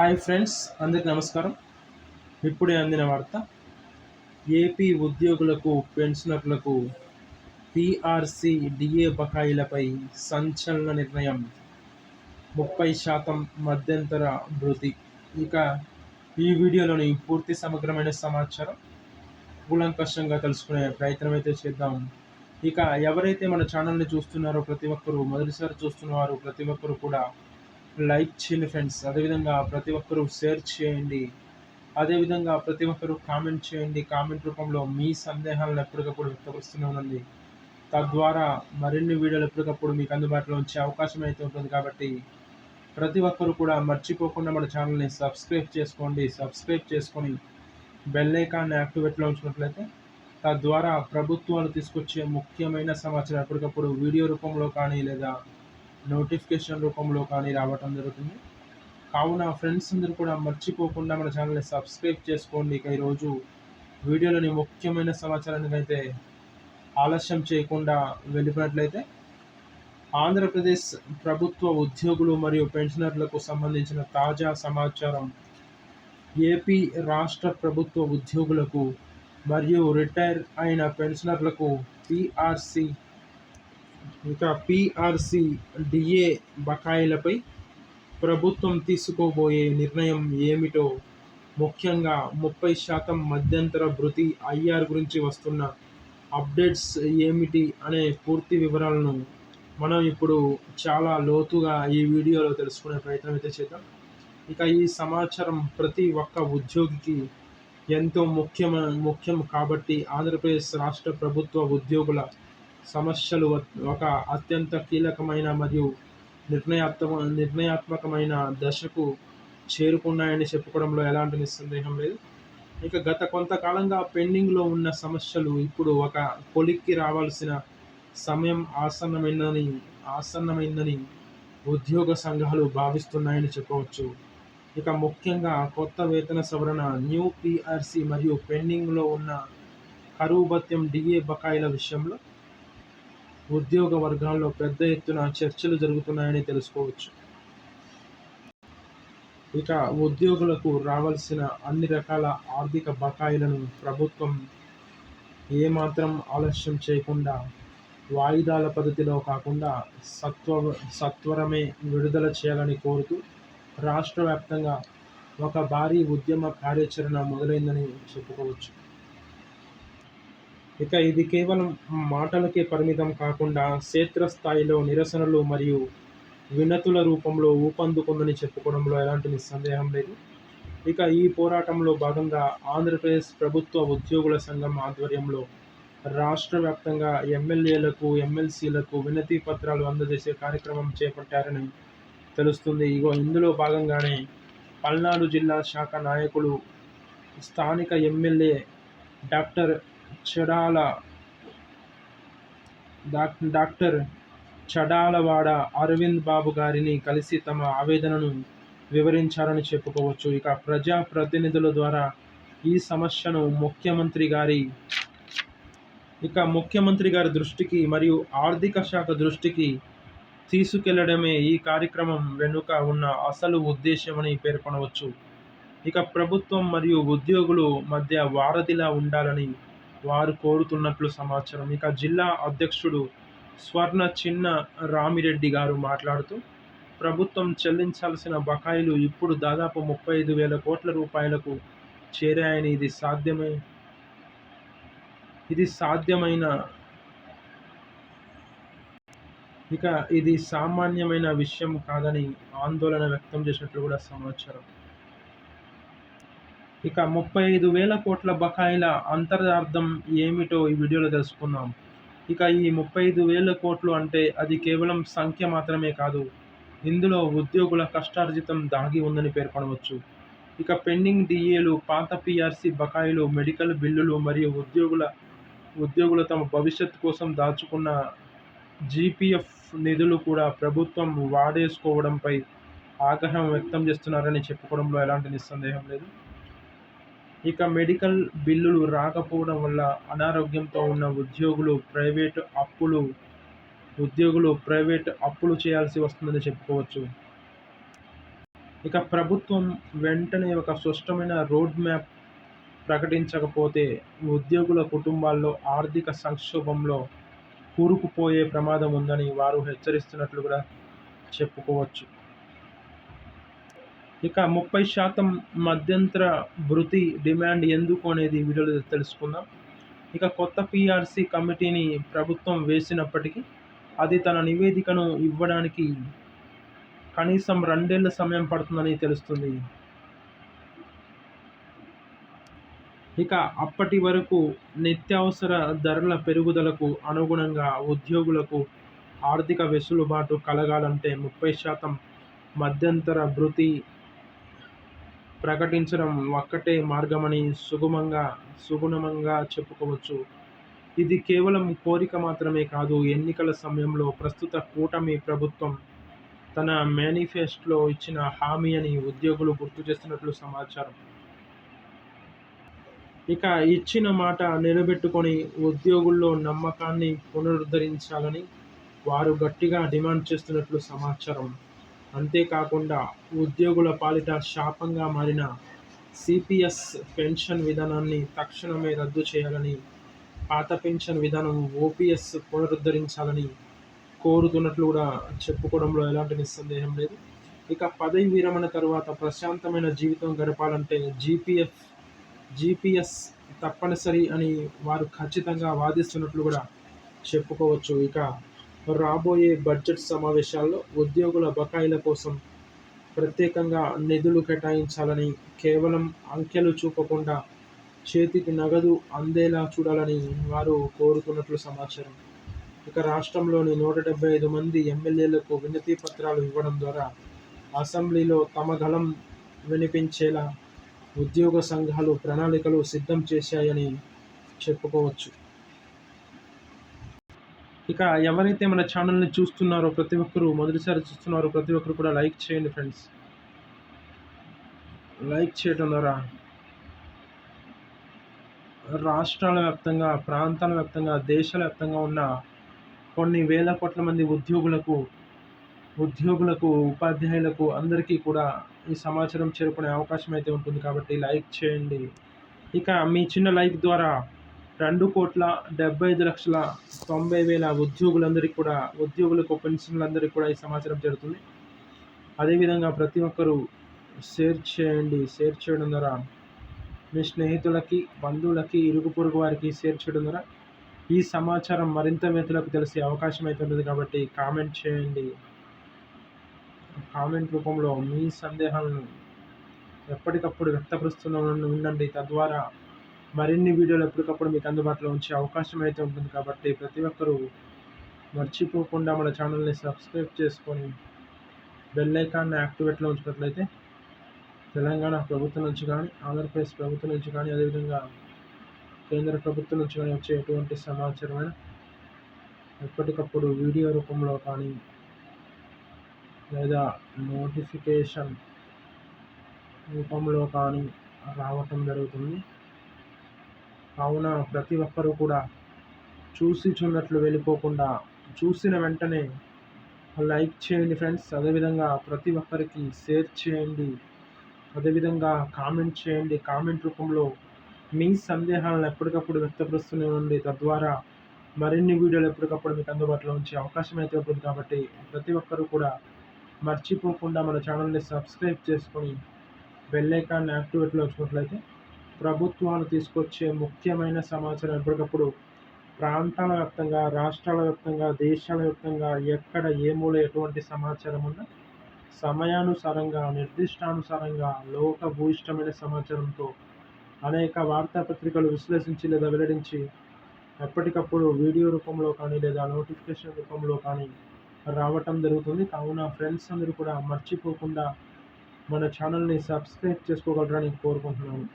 Hi friends అందరికి నమస్కారం. ఇప్పుడే అందిన వార్త ఏపీ ఉద్యోగులకు పెన్షనర్లకు పీఆర్సీ డిఏ బకాయిలపై సంచలన నిర్ణయం. ముప్పై శాతం మధ్యంతర వృద్ధి. ఇక ఈ వీడియోలోని పూర్తి సమగ్రమైన సమాచారం కూలంకషంగా తెలుసుకునే ప్రయత్నం అయితే చేద్దాం. ఇక ఎవరైతే మన ఛానల్ని చూస్తున్నారో ప్రతి ఒక్కరూ మొదటిసారి చూస్తున్నవారు ప్రతి ఒక్కరూ కూడా లైక్ చేయండి ఫ్రెండ్స్. అదేవిధంగా ప్రతి ఒక్కరూ షేర్ చేయండి. అదేవిధంగా ప్రతి ఒక్కరూ కామెంట్ చేయండి. కామెంట్ రూపంలో మీ సందేహాలను ఎప్పటికప్పుడు వ్యక్తపరుస్తూనే ఉండండి. తద్వారా మరిన్ని వీడియోలు ఎప్పటికప్పుడు మీకు అందుబాటులో ఉంచే అవకాశం అయితే ఉంటుంది కాబట్టి ప్రతి ఒక్కరూ కూడా మర్చిపోకుండా మన ఛానల్ని సబ్స్క్రైబ్ చేసుకోండి. సబ్స్క్రైబ్ చేసుకొని బెల్ ఐకాన్ని యాక్టివేట్లో ఉంచినట్లయితే తద్వారా ప్రభుత్వాలు తీసుకొచ్చే ముఖ్యమైన సమాచారం ఎప్పటికప్పుడు వీడియో రూపంలో కానీ లేదా నోటిఫికేషన్ రూపంలో కానీ రావటం జరుగుతుంది. కావున ఫ్రెండ్స్ అందరూ కూడా మర్చిపోకుండా మన ఛానల్ని సబ్స్క్రైబ్ చేసుకోండి. ఇక ఈరోజు వీడియోలోని ముఖ్యమైన సమాచారానికి అయితే ఆలస్యం చేయకుండా వెళ్ళిపోయినట్లయితే ఆంధ్రప్రదేశ్ ప్రభుత్వ ఉద్యోగులు మరియు పెన్షనర్లకు సంబంధించిన తాజా సమాచారం. ఏపీ రాష్ట్ర ప్రభుత్వ ఉద్యోగులకు మరియు రిటైర్ అయిన పెన్షనర్లకు పిఆర్సి ఇంకా పిఆర్సి డిఏ బకాయిలపై ప్రభుత్వం తీసుకోబోయే నిర్ణయం ఏమిటో ముఖ్యంగా ముప్పై శాతం మధ్యంతర భృతి ఐఆర్ గురించి వస్తున్న అప్డేట్స్ ఏమిటి అనే పూర్తి వివరాలను మనం ఇప్పుడు చాలా లోతుగా ఈ వీడియోలో తెలుసుకునే ప్రయత్నం అయితే చేద్దాం. ఇక ఈ సమాచారం ప్రతి ఒక్క ఉద్యోగికి ఎంతో ముఖ్యమ ముఖ్యం కాబట్టి ఆంధ్రప్రదేశ్ రాష్ట్ర ప్రభుత్వ ఉద్యోగుల సమస్యలు ఒక అత్యంత కీలకమైన మరియు నిర్ణయాత్మ నిర్ణయాత్మకమైన దశకు చేరుకున్నాయని చెప్పుకోవడంలో ఎలాంటి నిస్సందేహం లేదు. ఇక గత కొంతకాలంగా పెండింగ్లో ఉన్న సమస్యలు ఇప్పుడు ఒక కొలిక్కి రావాల్సిన సమయం ఆసన్నమైందని ఆసన్నమైందని ఉద్యోగ సంఘాలు భావిస్తున్నాయని చెప్పవచ్చు. ఇక ముఖ్యంగా కొత్త వేతన సవరణ న్యూ పిఆర్సి మరియు పెండింగ్లో ఉన్న కరువు భత్యం డిఏ బకాయిల విషయంలో ఉద్యోగ వర్గాల్లో పెద్ద ఎత్తున చర్చలు జరుగుతున్నాయని తెలుసుకోవచ్చు. ఇక ఉద్యోగులకు రావాల్సిన అన్ని రకాల ఆర్థిక బకాయిలను ప్రభుత్వం ఏమాత్రం ఆలస్యం చేయకుండా వాయిదాల పద్ధతిలో కాకుండా సత్వ సత్వరమే విడుదల చేయాలని కోరుతూ రాష్ట్ర వ్యాప్తంగా ఒక భారీ ఉద్యమ కార్యాచరణ మొదలైందని చెప్పుకోవచ్చు. ఇక ఇది కేవలం మాటలకే పరిమితం కాకుండా క్షేత్రస్థాయిలో నిరసనలు మరియు వినతుల రూపంలో ఊపందుకుందని చెప్పుకోవడంలో ఎలాంటి నిస్సందేహం లేదు. ఇక ఈ పోరాటంలో భాగంగా ఆంధ్రప్రదేశ్ ప్రభుత్వ ఉద్యోగుల సంఘం ఆధ్వర్యంలో రాష్ట్ర వ్యాప్తంగా ఎమ్మెల్యేలకు ఎమ్మెల్సీలకు వినతి పత్రాలు అందజేసే కార్యక్రమం చేపట్టారని తెలుస్తుంది. ఇగో ఇందులో భాగంగానే పల్నాడు జిల్లా శాఖ నాయకులు స్థానిక MLA doctor Chadala doctor Chadalawada Aravind Babu గారిని కలిసి తమ ఆవేదనను వివరించారని చెప్పుకోవచ్చు. ఇక ప్రజా ప్రతినిధుల ద్వారా ఈ సమస్యను ముఖ్యమంత్రి గారి ఇక ముఖ్యమంత్రి గారి దృష్టికి మరియు ఆర్థిక శాఖ దృష్టికి తీసుకెళ్ళడమే ఈ కార్యక్రమం వెనుక ఉన్న అసలు ఉద్దేశమని పేర్కొనవచ్చు. ఇక ప్రభుత్వం మరియు ఉద్యోగులు మధ్య వారధిలా ఉండాలని వారు కోరుతున్నట్లు సమాచారం. ఇక జిల్లా అధ్యక్షుడు స్వర్ణ చిన్న రామిరెడ్డి గారు మాట్లాడుతూ ప్రభుత్వం చెల్లించాల్సిన బకాయిలు ఇప్పుడు దాదాపు ముప్పై ఐదు వేల కోట్ల రూపాయలకు చేరాయని ఇది సాధ్యమే ఇది సాధ్యమైన ఇక ఇది సామాన్యమైన విషయం కాదని ఆందోళన వ్యక్తం చేసినట్లు కూడా సమాచారం. ఇక ముప్పై ఐదు వేల కోట్ల బకాయిల అంతరార్థం ఏమిటో ఈ వీడియోలో తెలుసుకుందాం. ఇక ఈ ముప్పై ఐదు వేల కోట్లు అంటే అది కేవలం సంఖ్య మాత్రమే కాదు ఇందులో ఉద్యోగుల కష్టార్జితం దాగి ఉందని పేర్కొనవచ్చు. ఇక పెండింగ్ డిఏలు పాత పిఆర్సి బకాయిలు మెడికల్ బిల్లులు మరియు ఉద్యోగుల ఉద్యోగులు తమ భవిష్యత్తు కోసం దాచుకున్న జీపీఎఫ్ నిధులు కూడా ప్రభుత్వం వాడేసుకోవడంపై ఆగ్రహం వ్యక్తం చేస్తున్నారని చెప్పుకోవడంలో ఎలాంటి నిస్సందేహం లేదు. ఇక మెడికల్ బిల్లులు రాకపోవడం వల్ల అనారోగ్యంతో ఉన్న ఉద్యోగులు ప్రైవేటు అప్పులు ఉద్యోగులు ప్రైవేట్ అప్పులు చేయాల్సి వస్తుందని చెప్పుకోవచ్చు. ఇక ప్రభుత్వం వెంటనే ఒక స్పష్టమైన రోడ్ మ్యాప్ ప్రకటించకపోతే ఉద్యోగుల కుటుంబాల్లో ఆర్థిక సంక్షోభంలో కూరుకుపోయే ప్రమాదం ఉందని వారు హెచ్చరిస్తున్నట్లు కూడా చెప్పుకోవచ్చు. ఇక ముప్పై శాతం మధ్యంతర భృతి డిమాండ్ ఎందుకు అనేది వీడియోలో తెలుసుకుందాం. ఇక కొత్త పిఆర్సి కమిటీని ప్రభుత్వం వేసినప్పటికీ అది తన నివేదికను ఇవ్వడానికి కనీసం రెండేళ్ళ సమయం పడుతుందని తెలుస్తుంది. ఇక అప్పటి వరకు నిత్యావసర ధరల పెరుగుదలకు అనుగుణంగా ఉద్యోగులకు ఆర్థిక వెసులుబాటు కలగాలంటే ముప్పై శాతం మధ్యంతర భృతి ప్రకటించడం ఒక్కటే మార్గమని సుగమంగా సుగుణమంగా చెప్పుకోవచ్చు. ఇది కేవలం కోరిక మాత్రమే కాదు ఎన్నికల సమయంలో ప్రస్తుత కూటమి ప్రభుత్వం తన మేనిఫెస్టోలో ఇచ్చిన హామీ అని ఉద్యోగులు గుర్తు చేస్తున్నట్లు సమాచారం. ఇక ఇచ్చిన మాట నిలబెట్టుకొని ఉద్యోగుల్లో నమ్మకాన్ని పునరుద్ధరించాలని వారు గట్టిగా డిమాండ్ చేస్తున్నట్లు సమాచారం. అంతేకాకుండా ఉద్యోగుల పాలిట శాపంగా మారిన సిపిఎస్ పెన్షన్ విధానాన్ని తక్షణమే రద్దు చేయాలని పాత పెన్షన్ విధానం ఓపీఎస్ పునరుద్ధరించాలని కోరుతున్నట్లు కూడా చెప్పుకోవడంలో ఎలాంటి నిస్సందేహం లేదు. ఇక పదవి విరమణ తర్వాత ప్రశాంతమైన జీవితం గడపాలంటే జీపీఎఫ్ జీపీఎస్ తప్పనిసరి అని వారు ఖచ్చితంగా వాదిస్తున్నట్లు కూడా చెప్పుకోవచ్చు. ఇక రాబోయే బడ్జెట్ సమావేశాల్లో ఉద్యోగుల బకాయిల కోసం ప్రత్యేకంగా నిధులు కేటాయించాలని కేవలం అంకెలు చూపకుండా చేతికి నగదు అందేలా చూడాలని వారు కోరుతున్నట్లు సమాచారం. ఇక రాష్ట్రంలోని నూట డెబ్బై ఐదు మంది ఎమ్మెల్యేలకు వినతి పత్రాలు ఇవ్వడం ద్వారా అసెంబ్లీలో తమ గళం వినిపించేలా ఉద్యోగ సంఘాలు ప్రణాళికలు సిద్ధం చేశాయని చెప్పుకోవచ్చు. ఇక ఎవరైతే మన ఛానల్ని చూస్తున్నారో ప్రతి ఒక్కరూ మొదటిసారి చూస్తున్నారో ప్రతి ఒక్కరు కూడా లైక్ చేయండి ఫ్రెండ్స్. లైక్ చేయడం ద్వారా రాష్ట్రాల వ్యాప్తంగా ప్రాంతాల వ్యాప్తంగా దేశాల వ్యాప్తంగా ఉన్న కొన్ని వేల కోట్ల మంది ఉద్యోగులకు ఉద్యోగులకు ఉపాధ్యాయులకు అందరికీ కూడా ఈ సమాచారం చేరుకునే అవకాశం అయితే ఉంటుంది కాబట్టి లైక్ చేయండి. ఇక మీ చిన్న లైక్ ద్వారా రెండు కోట్ల డెబ్బై ఐదు లక్షల తొంభై వేల ఉద్యోగులందరికీ కూడా ఉద్యోగులకు పెన్షన్లందరికీ కూడా ఈ సమాచారం జరుగుతుంది. అదేవిధంగా ప్రతి ఒక్కరూ షేర్ చేయండి. షేర్ చేయడం ద్వారా మీ స్నేహితులకి బంధువులకి ఇరుగు పొరుగు వారికి షేర్ చేయడం ద్వారా ఈ సమాచారం మరింత వ్యక్తులకు తెలిసే అవకాశం అయితే కాబట్టి కామెంట్ చేయండి. కామెంట్ రూపంలో మీ సందేహాలను ఎప్పటికప్పుడు వ్యక్తపరుస్తూనే ఉండండి తద్వారా మరిన్ని వీడియోలు ఎప్పటికప్పుడు మీకు అందుబాటులో ఉంచే అవకాశం అయితే ఉంటుంది కాబట్టి ప్రతి ఒక్కరూ మర్చిపోకుండా మన ఛానల్ని సబ్స్క్రైబ్ చేసుకొని బెల్ ఐకాన్ని యాక్టివేట్లో ఉంచినట్లయితే తెలంగాణ ప్రభుత్వం నుంచి కానీ ఆంధ్రప్రదేశ్ ప్రభుత్వం నుంచి కానీ అదేవిధంగా కేంద్ర ప్రభుత్వం నుంచి కానీ వచ్చే ఎటువంటి సమాచారమైన ఎప్పటికప్పుడు వీడియో రూపంలో కానీ లేదా నోటిఫికేషన్ రూపంలో కానీ రావటం జరుగుతుంది. కావున ప్రతి ఒక్కరూ కూడా చూసి చూడట్లు వెళ్ళిపోకుండా చూసిన వెంటనే లైక్ చేయండి ఫ్రెండ్స్. అదేవిధంగా ప్రతి ఒక్కరికి షేర్ చేయండి. అదేవిధంగా కామెంట్ చేయండి. కామెంట్ రూపంలో మీ సందేహాలను ఎప్పటికప్పుడు వ్యక్తపరుస్తూనే ఉండి తద్వారా మరిన్ని వీడియోలు ఎప్పటికప్పుడు మీకు అందుబాటులో ఉంచే అవకాశం అయితే ఉంటుంది కాబట్టి ప్రతి ఒక్కరూ కూడా మర్చిపోకుండా మన ఛానల్ని సబ్స్క్రైబ్ చేసుకొని బెల్ ఐకాన్ యాక్టివేట్లో వచ్చినట్లయితే ప్రభుత్వాలు తీసుకొచ్చే ముఖ్యమైన సమాచారం ఎప్పటికప్పుడు ప్రాంతాల వ్యాప్తంగా రాష్ట్రాల వ్యాప్తంగా దేశాల వ్యాప్తంగా ఎక్కడ ఏ మూల ఎటువంటి సమాచారం ఉన్నా సమయానుసారంగా నిర్దిష్టానుసారంగా లోక భూయిష్టమైన సమాచారంతో అనేక వార్తాపత్రికలు విశ్లేషించి లేదా వెల్లడించి ఎప్పటికప్పుడు వీడియో రూపంలో కానీ లేదా నోటిఫికేషన్ రూపంలో కానీ రావటం జరుగుతుంది. కావున ఫ్రెండ్స్ అందరూ కూడా మర్చిపోకుండా మన ఛానల్ని సబ్స్క్రైబ్ చేసుకోగలరని కోరుకుంటున్నాను.